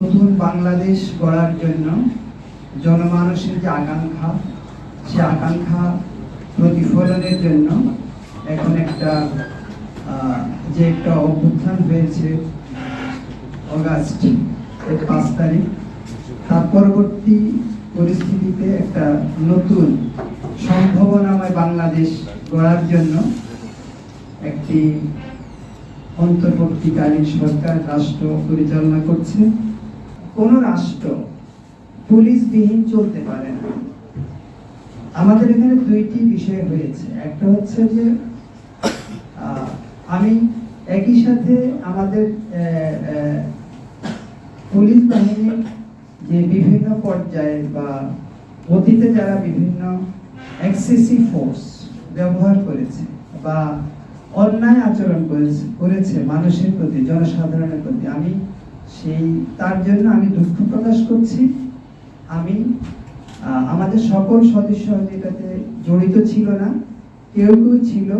নতুন বাংলাদেশ গড়ার জন্য জনমানসের যে আকাঙ্ক্ষা, সে আকাঙ্ক্ষা প্রতিফলনের জন্য এখন একটা যে একটা অভ্যুত্থান হয়েছে অগাস্ট এর পাঁচ তারিখ, তার পরবর্তী পরিস্থিতিতে একটা নতুন সম্ভাবনাময় বাংলাদেশ গড়ার জন্য একটি অন্তর্বর্তীকালীন সরকার, রাষ্ট্র পরিচালনা করছে। কোন রাষ্ট্র পুলিশবিহীন চলতে পারে না। আমাদের এখানে দুইটি বিষয় হয়েছে। একটা হচ্ছে যে আমি একই সাথে আমাদের পুলিশ বাহিনীর যে বিভিন্ন পর্যায়ে বা অতীতে যারা বিভিন্ন এক্সেসিভ ফোর্স ব্যবহার করেছে বা অন্যায় আচরণ করেছে করেছে মানুষের প্রতি, জনসাধারণের প্রতি, আমি সেই, তার জন্য আমি দুঃখ প্রকাশ করছি। আমি আমাদের সকল সদস্য হয়তো এটাতে জড়িত ছিল না। কেউ কেউ ছিল।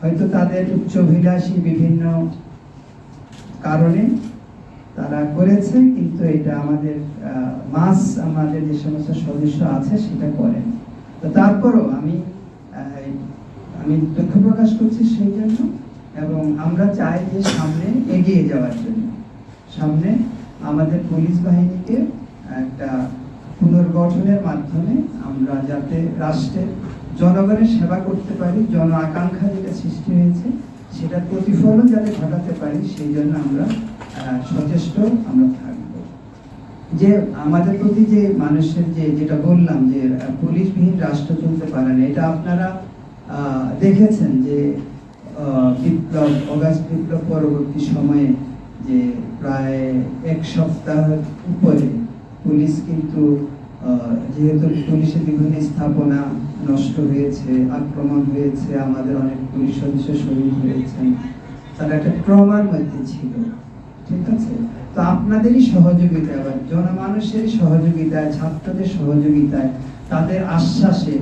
হয়তো তাদের উচ্চাভিলাষী বিভিন্ন কারণে তারা করেছে, কিন্তু এটা আমাদের মাস আমাদের যে সমস্ত সদস্য আছে সেটা করেন। তো তারপরও আমি আমি দুঃখ প্রকাশ করছি সেই জন্য, এবং আমরা চাই যে সামনে এগিয়ে যাওয়ার জন্য। সামনে আমাদের পুলিশ বাহিনীকে একটা পুনর্গঠনের মাধ্যমে আমরা যাতে রাষ্ট্রের জনগণের সেবা করতে পারি, জন আকাঙ্ক্ষা যেটা সৃষ্টি হয়েছে সেটা প্রতিফলন যাতে ঘটাতে পারি, সেই জন্য আমরা সচেষ্ট আমরা থাকব। যে আমাদের প্রতি যে মানুষের যে, যেটা বললাম যে পুলিশবিহীন রাষ্ট্র চলতে পারে না, এটা আপনারা দেখেছেন যে বিপ্লব, অগাস্ট বিপ্লব পরবর্তী সময়ে যে প্রায় এক সপ্তাহ উপরে পুলিশ কিন্তু যেহেতু পুলিশের বিভিন্ন স্থাপনা নষ্ট হয়েছে, আক্রমণ হয়েছে, আমাদের অনেক পুলিশ সদস্য শহীদ হয়েছেন, তারা একটা ট্রমার মধ্যে ছিল, ঠিক আছে? তো আপনাদেরই সহযোগিতায় বা জনমানুষেরই সহযোগিতায় ছাত্রদের সহযোগিতায়, তাদের আশ্বাসে,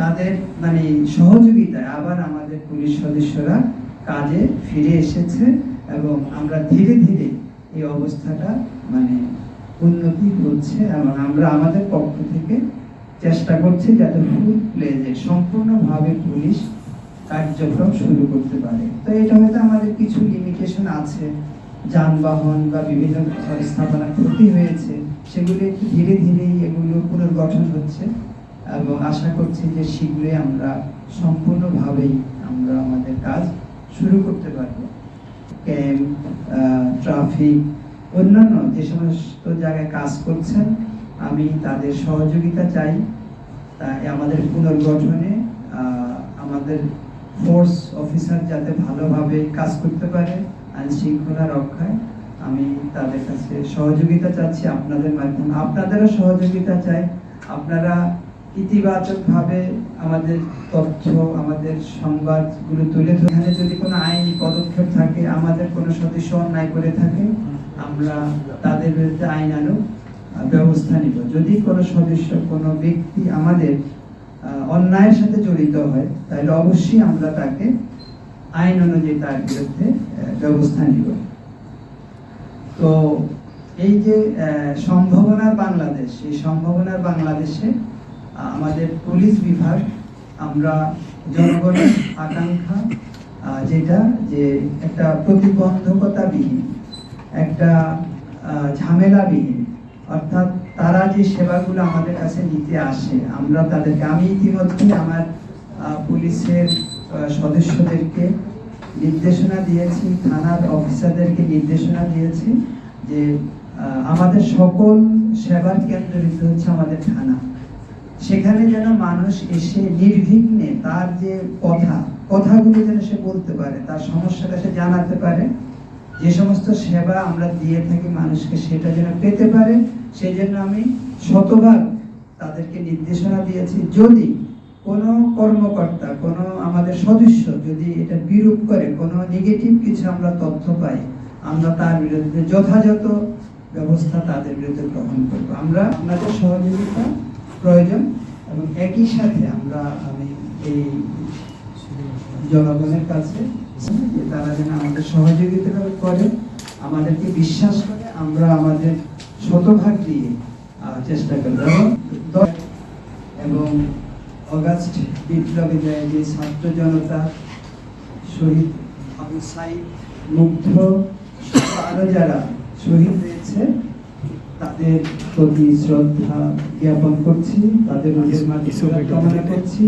তাদের মানে সহযোগিতায় আবার আমাদের পুলিশ সদস্যরা কাজে ফিরে এসেছে। এবং আমরা ধীরে ধীরে এই অবস্থাটা মানে উন্নতি হচ্ছে এবং আমরা আমাদের পক্ষ থেকে চেষ্টা করছি যাতে ফুল প্লেজে সম্পূর্ণভাবে পুলিশ কার্যক্রম শুরু করতে পারে। তো এটা হয়তো আমাদের কিছু লিমিটেশন আছে। যানবাহন বা বিভিন্ন স্থাপনা ক্ষতি হয়েছে, সেগুলি একটু ধীরে ধীরেই এগুলো পুনর্গঠন হচ্ছে এবং আশা করছি যে শীঘ্রই আমরা সম্পূর্ণভাবেই আমরা আমাদের কাজ শুরু করতে পারব। ক্যাম্প ট্রাফিক, অন্যান্য যে সমস্ত জায়গায় কাজ করছেন, আমি তাদের সহযোগিতা চাই। তাই আমাদের পুনর্গঠনে আমাদের ফোর্স অফিসার যাতে ভালোভাবে কাজ করতে পারে, আইন শৃঙ্খলা রক্ষায়, আমি তাদের কাছে সহযোগিতা চাচ্ছি আপনাদের মাধ্যমে। আপনাদেরও সহযোগিতা চাই। আপনারা ইতিবাচকভাবে আমাদের তথ্য আমাদের সংবাদগুলো তুলে ধরে। যদি কোনো আইনি পদক্ষেপ থাকে আমাদের কোনো সদস্য অন্যায় করে থাকে আমরা তাদের বিরুদ্ধে আইনানুগ আহ, ব্যবস্থা নিব। যদি কোনো সদস্য কোনো ব্যক্তি আমাদের অন্যায়ের সাথে জড়িত হয় তাহলে অবশ্যই আমরা তাকে আইন অনুযায়ী তার বিরুদ্ধে ব্যবস্থা নিব। তো এই যে সম্ভাবনার বাংলাদেশ এই সম্ভাবনার বাংলাদেশে আমাদের পুলিশ বিভাগ, আমরা জনগণের আকাঙ্ক্ষা যেটা যে একটা প্রতিবন্ধকতাবিহীন, একটা ঝামেলাবিহীন, অর্থাৎ তারা যে সেবাগুলো আমাদের কাছে নিতে আসে, আমরা তাদেরকে, আমি ইতিমধ্যে আমার পুলিশের সদস্যদেরকে নির্দেশনা দিয়েছি, থানার অফিসারদেরকে নির্দেশনা দিয়েছি যে আমাদের সকল সেবার কেন্দ্রিত হচ্ছে আমাদের থানা। সেখানে যেন মানুষ এসে নির্বিঘ্নে তার যে কথা, কথাগুলো যেন সে বলতে পারে, তার সমস্যাটা সে জানাতে পারে, যে সমস্ত সেবা আমরা দিয়ে থাকি মানুষকে, সেটা যেন পেতে পারে সেই জন্য আমি শতভাগ তাদেরকে নির্দেশনা দিয়েছি, যদি কোনো কর্মকর্তা, কোনো আমাদের সদস্য যদি এটা বিরূপ করে, কোনো নেগেটিভ কিছু আমরা তথ্য পাই, আমরা তার বিরুদ্ধে যথাযথ ব্যবস্থা তাদের বিরুদ্ধে গ্রহণ করব। আমরা আপনাদের সহযোগিতা প্রয়োজন এবং একই সাথে আমরা আমি এই জনগণের কাছে যে তারা যেন আমাদের সহযোগিতা করে আমাদেরকে বিশ্বাস করে, আমরা আমাদের শতভাগ দিয়ে চেষ্টা করব। এবং অগাস্ট বিপ্লবে যে ছাত্র জনতা শহীদ আবু সাইদ মুগ্ধ, আরও যারা শহীদ হয়েছে তাদের প্রতি শ্রদ্ধা জ্ঞাপন করছি তাদের মাধ্যমে কামনা করছি।